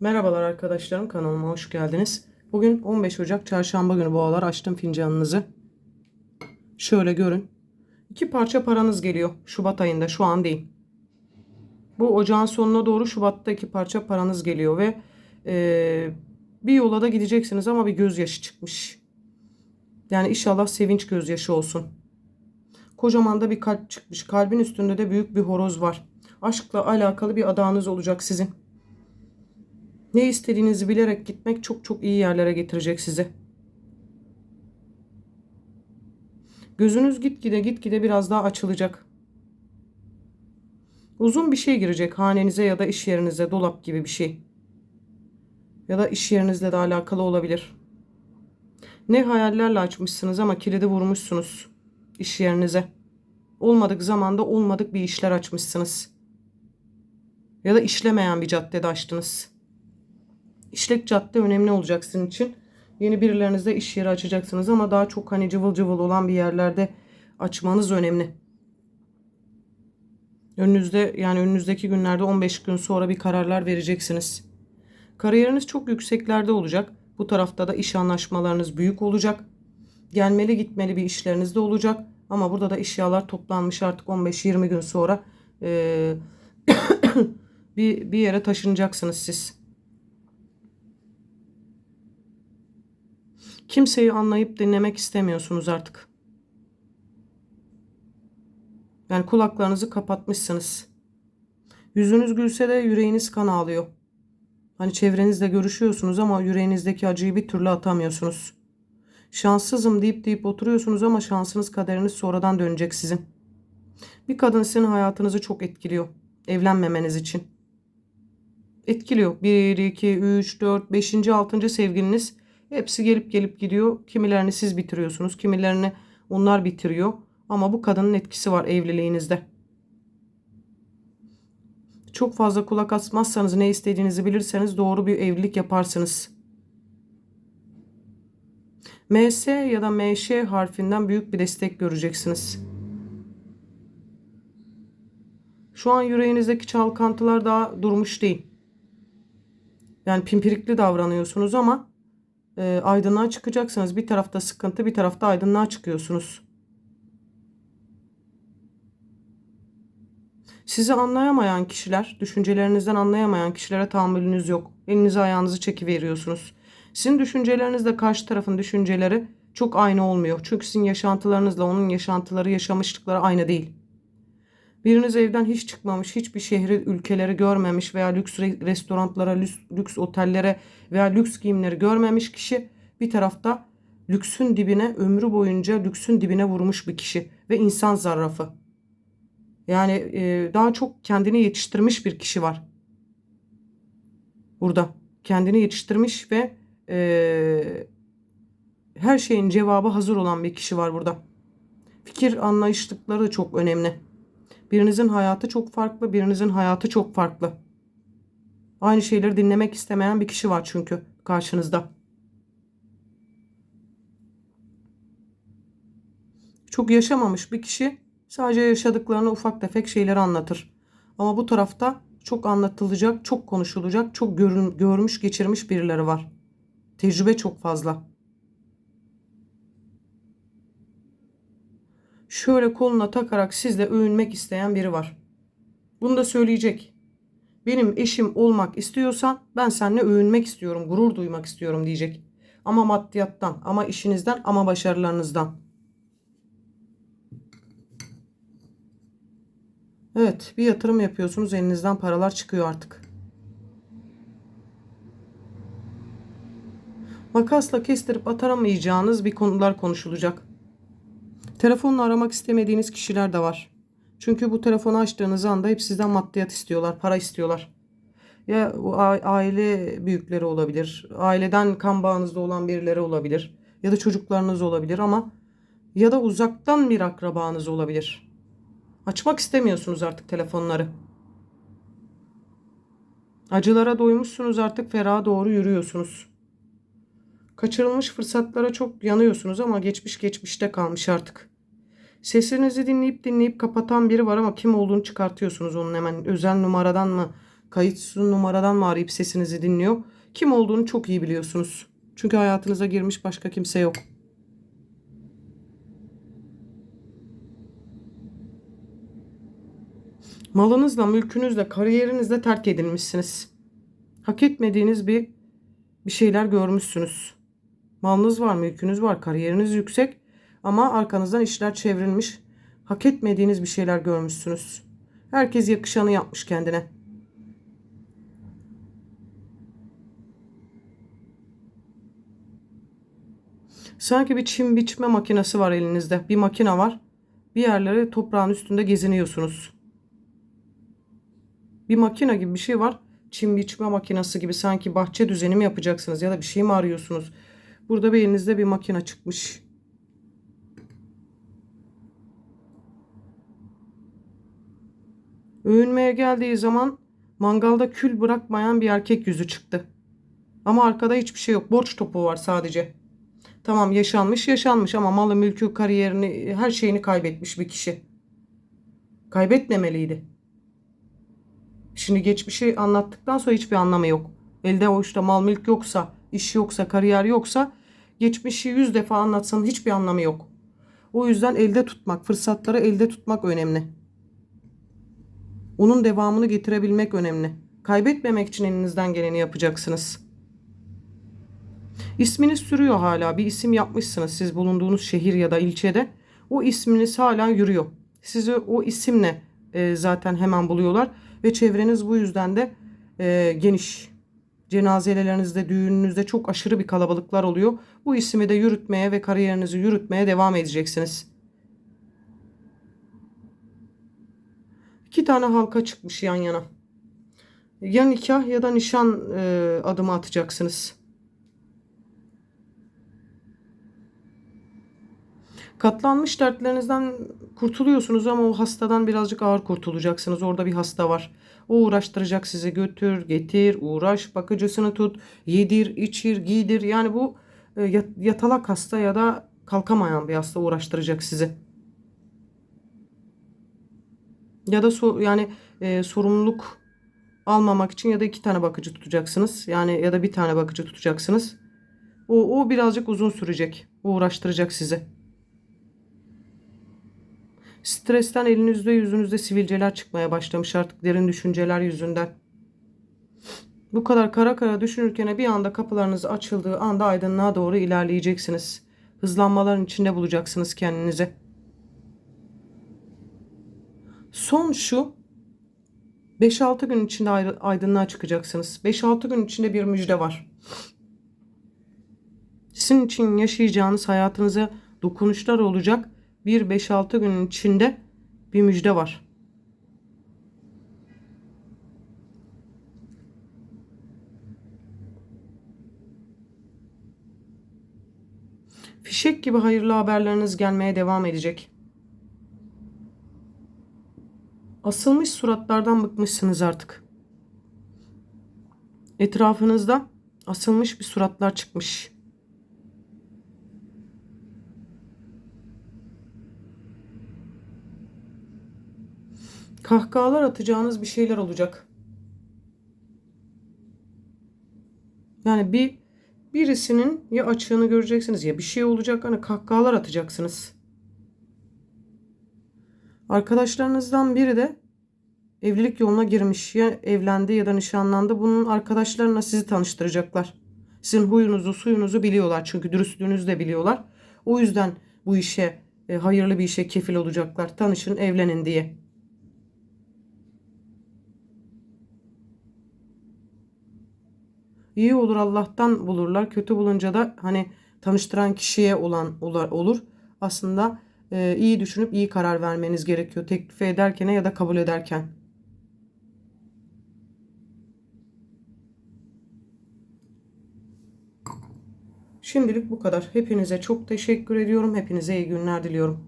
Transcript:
Merhabalar arkadaşlarım kanalıma hoş geldiniz. Bugün 15 Ocak çarşamba günü boğalar açtım fincanınızı. Şöyle görün. İki parça paranız geliyor Şubat ayında şu an değil. Bu ocağın sonuna doğru Şubat'ta iki parça paranız geliyor ve eee, bir yola da gideceksiniz ama bir gözyaşı çıkmış. Yani inşallah sevinç gözyaşı olsun. Kocaman da bir kalp çıkmış. Kalbin üstünde de büyük bir horoz var. Aşkla alakalı bir adağınız olacak sizin. Ne istediğinizi bilerek gitmek çok çok iyi yerlere getirecek sizi. Gözünüz gitgide gitgide biraz daha açılacak. Uzun bir şey girecek hanenize ya da iş yerinize dolap gibi bir şey. Ya da iş yerinizle de alakalı olabilir. Ne hayallerle açmışsınız ama kilidi vurmuşsunuz iş yerinize. Olmadık zamanda olmadık bir işler açmışsınız. Ya da işlemeyen bir caddede açtınız. İşlek cadde önemli olacak sizin için. Yeni birilerinizde iş yeri açacaksınız ama daha çok hani cıvıl cıvıl olan bir yerlerde açmanız önemli. Önünüzde yani önünüzdeki günlerde 15 gün sonra bir kararlar vereceksiniz. Kariyeriniz çok yükseklerde olacak. Bu tarafta da iş anlaşmalarınız büyük olacak. Gelmeli gitmeli bir işleriniz de olacak. Ama burada da eşyalar toplanmış artık 15-20 gün sonra eee, bir, bir yere taşınacaksınız siz. Kimseyi anlayıp dinlemek istemiyorsunuz artık. Yani kulaklarınızı kapatmışsınız. Yüzünüz gülse de yüreğiniz kan ağlıyor. Hani çevrenizle görüşüyorsunuz ama yüreğinizdeki acıyı bir türlü atamıyorsunuz. Şanssızım deyip deyip oturuyorsunuz ama şansınız kaderiniz sonradan dönecek sizin. Bir kadın sizin hayatınızı çok etkiliyor. Evlenmemeniz için. Etkiliyor. 1, 2, 3, 4, 5. 6. sevgiliniz hepsi gelip gelip gidiyor. Kimilerini siz bitiriyorsunuz. Kimilerini onlar bitiriyor. Ama bu kadının etkisi var evliliğinizde. Çok fazla kulak asmazsanız ne istediğinizi bilirseniz doğru bir evlilik yaparsınız. MS ya da MŞ harfinden büyük bir destek göreceksiniz. Şu an yüreğinizdeki çalkantılar daha durmuş değil. Yani pimpirikli davranıyorsunuz ama e, aydınlığa çıkacaksınız. Bir tarafta sıkıntı, bir tarafta aydınlığa çıkıyorsunuz. Sizi anlayamayan kişiler, düşüncelerinizden anlayamayan kişilere tahammülünüz yok. Elinizi ayağınızı çekiveriyorsunuz. Sizin düşüncelerinizle karşı tarafın düşünceleri çok aynı olmuyor. Çünkü sizin yaşantılarınızla onun yaşantıları, yaşamışlıkları aynı değil. Biriniz evden hiç çıkmamış, hiçbir şehri, ülkeleri görmemiş veya lüks re- restoranlara, lüks, lüks otellere veya lüks giyimleri görmemiş kişi bir tarafta lüksün dibine, ömrü boyunca lüksün dibine vurmuş bir kişi ve insan zarrafı. Yani e, daha çok kendini yetiştirmiş bir kişi var. Burada kendini yetiştirmiş ve e, her şeyin cevabı hazır olan bir kişi var burada. Fikir anlayışlıkları da çok önemli. Birinizin hayatı çok farklı, birinizin hayatı çok farklı. Aynı şeyleri dinlemek istemeyen bir kişi var çünkü karşınızda. Çok yaşamamış bir kişi sadece yaşadıklarını ufak tefek şeyleri anlatır. Ama bu tarafta çok anlatılacak, çok konuşulacak, çok görün, görmüş, geçirmiş birileri var. Tecrübe çok fazla. Şöyle koluna takarak sizle övünmek isteyen biri var. Bunu da söyleyecek. Benim eşim olmak istiyorsan ben seninle övünmek istiyorum, gurur duymak istiyorum diyecek. Ama maddiyattan, ama işinizden, ama başarılarınızdan. Evet, bir yatırım yapıyorsunuz, elinizden paralar çıkıyor artık. Makasla kestirip atamayacağınız bir konular konuşulacak. Telefonla aramak istemediğiniz kişiler de var. Çünkü bu telefonu açtığınız anda hep sizden maddiyat istiyorlar, para istiyorlar. Ya aile büyükleri olabilir, aileden kan bağınızda olan birileri olabilir ya da çocuklarınız olabilir ama ya da uzaktan bir akrabanız olabilir. Açmak istemiyorsunuz artık telefonları. Acılara doymuşsunuz artık feraha doğru yürüyorsunuz. Kaçırılmış fırsatlara çok yanıyorsunuz ama geçmiş geçmişte kalmış artık. Sesinizi dinleyip dinleyip kapatan biri var ama kim olduğunu çıkartıyorsunuz onun hemen özel numaradan mı kayıtsız numaradan mı arayıp sesinizi dinliyor? Kim olduğunu çok iyi biliyorsunuz. Çünkü hayatınıza girmiş başka kimse yok. Malınızla, mülkünüzle, kariyerinizle terk edilmişsiniz. Hak etmediğiniz bir bir şeyler görmüşsünüz. Malınız var, mülkünüz var, kariyeriniz yüksek ama arkanızdan işler çevrilmiş. Hak etmediğiniz bir şeyler görmüşsünüz. Herkes yakışanı yapmış kendine. Sanki bir çim biçme makinesi var elinizde. Bir makine var. Bir yerlere toprağın üstünde geziniyorsunuz. Bir makine gibi bir şey var. Çim biçme makinesi gibi sanki bahçe düzeni yapacaksınız ya da bir şey mi arıyorsunuz? Burada bir bir makine çıkmış. Övünmeye geldiği zaman mangalda kül bırakmayan bir erkek yüzü çıktı. Ama arkada hiçbir şey yok. Borç topu var sadece. Tamam yaşanmış yaşanmış ama malı mülkü kariyerini her şeyini kaybetmiş bir kişi. Kaybetmemeliydi. Şimdi geçmişi anlattıktan sonra hiçbir anlamı yok. Elde o işte mal mülk yoksa, iş yoksa, kariyer yoksa geçmişi yüz defa anlatsanın hiçbir anlamı yok. O yüzden elde tutmak, fırsatları elde tutmak önemli. Onun devamını getirebilmek önemli. Kaybetmemek için elinizden geleni yapacaksınız. İsminiz sürüyor hala. Bir isim yapmışsınız siz bulunduğunuz şehir ya da ilçede. O isminiz hala yürüyor. Sizi o isimle e, zaten hemen buluyorlar ve çevreniz bu yüzden de e, geniş. Cenazelerinizde, düğününüzde çok aşırı bir kalabalıklar oluyor. Bu ismi de yürütmeye ve kariyerinizi yürütmeye devam edeceksiniz. İki tane halka çıkmış yan yana. Ya nikah ya da nişan e, adımı atacaksınız. Katlanmış dertlerinizden kurtuluyorsunuz ama o hastadan birazcık ağır kurtulacaksınız. Orada bir hasta var. O uğraştıracak sizi götür, getir, uğraş, bakıcısını tut, yedir, içir, giydir. Yani bu e, yatalak hasta ya da kalkamayan bir hasta uğraştıracak sizi. Ya da so yani e, sorumluluk almamak için ya da iki tane bakıcı tutacaksınız. Yani ya da bir tane bakıcı tutacaksınız. O, o birazcık uzun sürecek. O uğraştıracak sizi. Stresten elinizde yüzünüzde sivilceler çıkmaya başlamış artık derin düşünceler yüzünden. Bu kadar kara kara düşünürken bir anda kapılarınız açıldığı anda aydınlığa doğru ilerleyeceksiniz. Hızlanmaların içinde bulacaksınız kendinizi. Son şu 5-6 gün içinde aydınlığa çıkacaksınız. 5-6 gün içinde bir müjde var. Sizin için yaşayacağınız hayatınıza dokunuşlar olacak bir 5-6 günün içinde bir müjde var. Fişek gibi hayırlı haberleriniz gelmeye devam edecek. Asılmış suratlardan bıkmışsınız artık. Etrafınızda asılmış bir suratlar çıkmış. Kahkahalar atacağınız bir şeyler olacak. Yani bir birisinin ya açığını göreceksiniz ya bir şey olacak hani kahkahalar atacaksınız. Arkadaşlarınızdan biri de evlilik yoluna girmiş ya evlendi ya da nişanlandı. Bunun arkadaşlarına sizi tanıştıracaklar. Sizin huyunuzu suyunuzu biliyorlar çünkü dürüstlüğünüzü de biliyorlar. O yüzden bu işe e, hayırlı bir işe kefil olacaklar. Tanışın evlenin diye. İyi olur Allah'tan bulurlar. Kötü bulunca da hani tanıştıran kişiye olan olur. Aslında e, iyi düşünüp iyi karar vermeniz gerekiyor. Teklif ederken ya da kabul ederken. Şimdilik bu kadar. Hepinize çok teşekkür ediyorum. Hepinize iyi günler diliyorum.